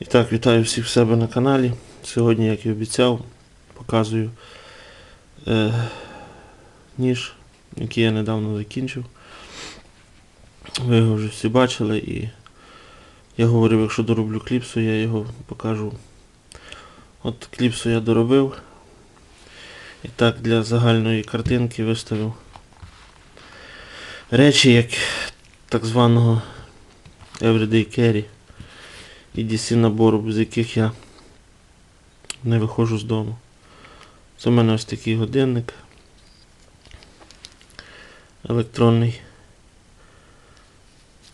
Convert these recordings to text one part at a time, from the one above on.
І так, вітаю всіх в себе на каналі. Сьогодні, як і обіцяв, показую е, ніж, який я недавно закінчив. Ви його вже всі бачили і я говорив, якщо дороблю кліпсу, я його покажу. От кліпсу я доробив. І так для загальної картинки виставив речі, як так званого Everyday Carry і DC набору, без яких я не виходжу з дому. Це в мене ось такий годинник електронний,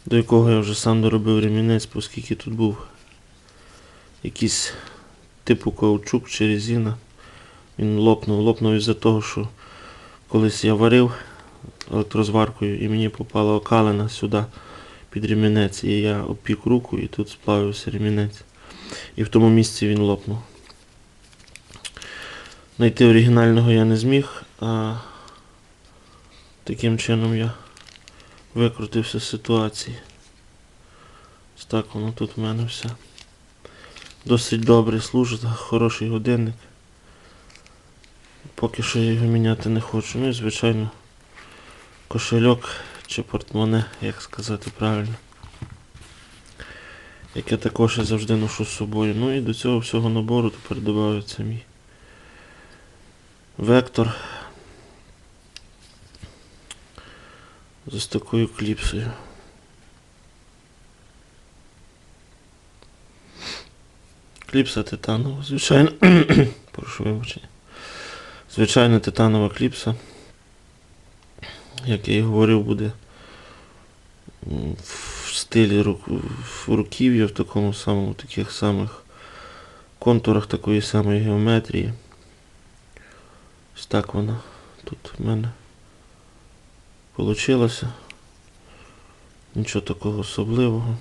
до якого я вже сам доробив ремінець, оскільки тут був якийсь типу каучук чи резина. Він лопнув, лопнув із-за того, що колись я варив електрозваркою і мені попала окалина сюди під ремінець, і я опік руку і тут сплавився ремінець. І в тому місці він лопнув. Найти оригінального я не зміг, а таким чином я викрутився з ситуації. Ось так воно тут в мене все. Досить добре служить, хороший годинник. Поки що я його міняти не хочу. Ну і звичайно кошельок чи портмоне, як сказати правильно. Яке також я завжди ношу з собою. Ну і до цього всього набору тепер додається мій вектор з такою кліпсою. Кліпса титанова, звичайно. Прошу вибачення. Звичайна титанова кліпса. Як я і говорив, буде в стилі рук- руків'я, в такому самому таких самих контурах такої самої геометрії. Ось так вона тут в мене получилося. Нічого такого особливого.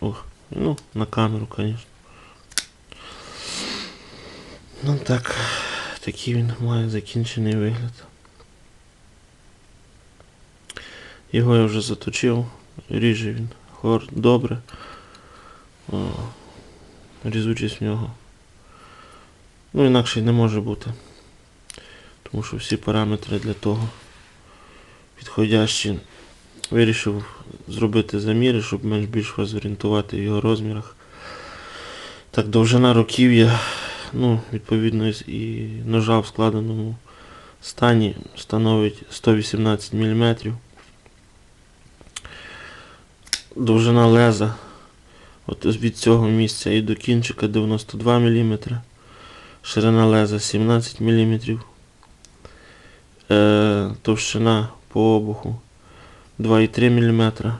Ох, ну, на камеру, звісно. Ну так, такий він має закінчений вигляд. Його я вже заточив, ріже він хор добре. О, різучість в нього. Ну, інакше й не може бути. Тому що всі параметри для того підходящі. Вирішив зробити заміри, щоб менш-більш вас зорієнтувати в його розмірах. Так, довжина руків'я, ну, відповідно, і ножа в складеному стані становить 118 мм. Довжина леза от від цього місця і до кінчика 92 мм. Ширина леза 17 мм. Е, товщина по обуху 2,3 мм.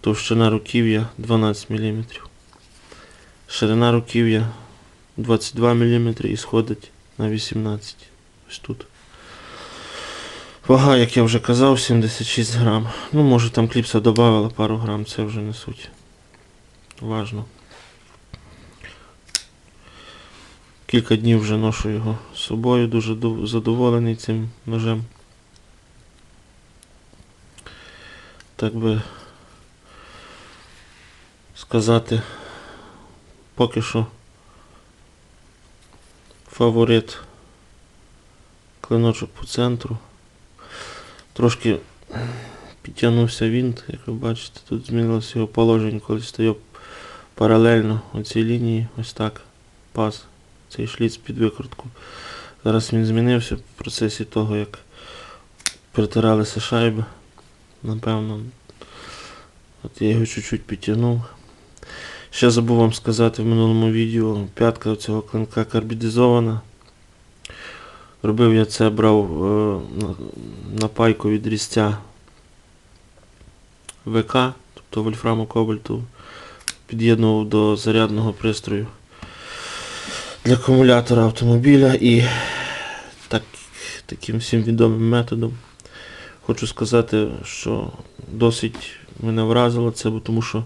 Товщина руків'я 12 мм. Ширина руків'я 22 мм і сходить на 18. Ось тут. Вага, як я вже казав, 76 грам. Ну, може там кліпса додавала пару грам, це вже не суть. Важно. Кілька днів вже ношу його з собою, дуже задоволений цим ножем. Так би сказати, поки що фаворит клиночок по центру. Трошки підтягнувся винт, як ви бачите, тут змінилося його положення, коли стояв паралельно оцій лінії, ось так, пас, цей шліц під викрутку. Зараз він змінився в процесі того, як притиралися шайби. Напевно. От я його чуть-чуть підтягнув. Ще забув вам сказати в минулому відео, п'ятка цього клинка карбідизована. Робив я це, брав е, на, пайку від різця ВК, тобто вольфраму кобальту, під'єднував до зарядного пристрою для акумулятора автомобіля і так, таким всім відомим методом. Хочу сказати, що досить мене вразило це, бо тому що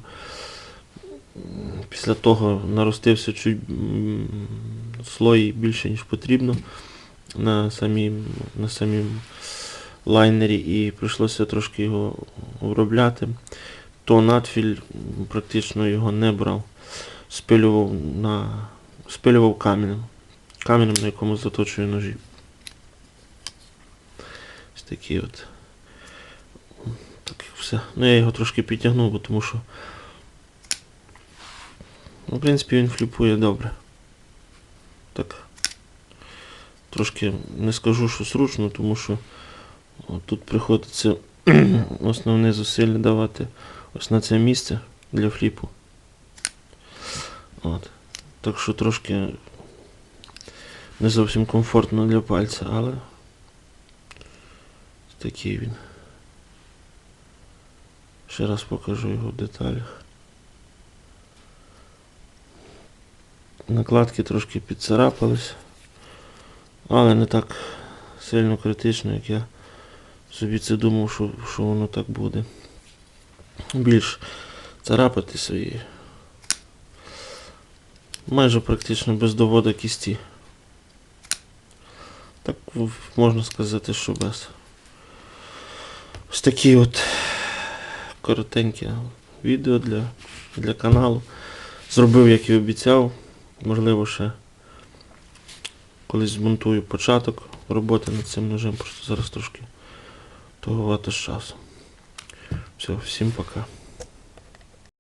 після того наростився чуть слой більше, ніж потрібно на самім, на самім лайнері і прийшлося трошки його обробляти. то надфіль практично його не брав. Спилював на. спилював каменем. Каменем, на якому заточую ножі. Ось такий от. Так все. Ну я його трошки підтягнув, бо тому що. Ну, в принципі, він фліпує добре. Так. Трошки не скажу, що зручно, тому що тут приходиться основне зусилля давати ось на це місце для фліпу. От. Так що трошки не зовсім комфортно для пальця, але такий він. Ще раз покажу його в деталях. Накладки трошки підцарапались, але не так сильно критично, як я собі це думав, що, що воно так буде. Більш царапатися і майже практично без доводу кісті. Так можна сказати, що без. Ось такі от коротеньке відео для, для каналу. Зробив, як і обіцяв. Можливо, ще колись змонтую початок роботи над цим ножем, просто зараз трошки того. з. Все, всім пока.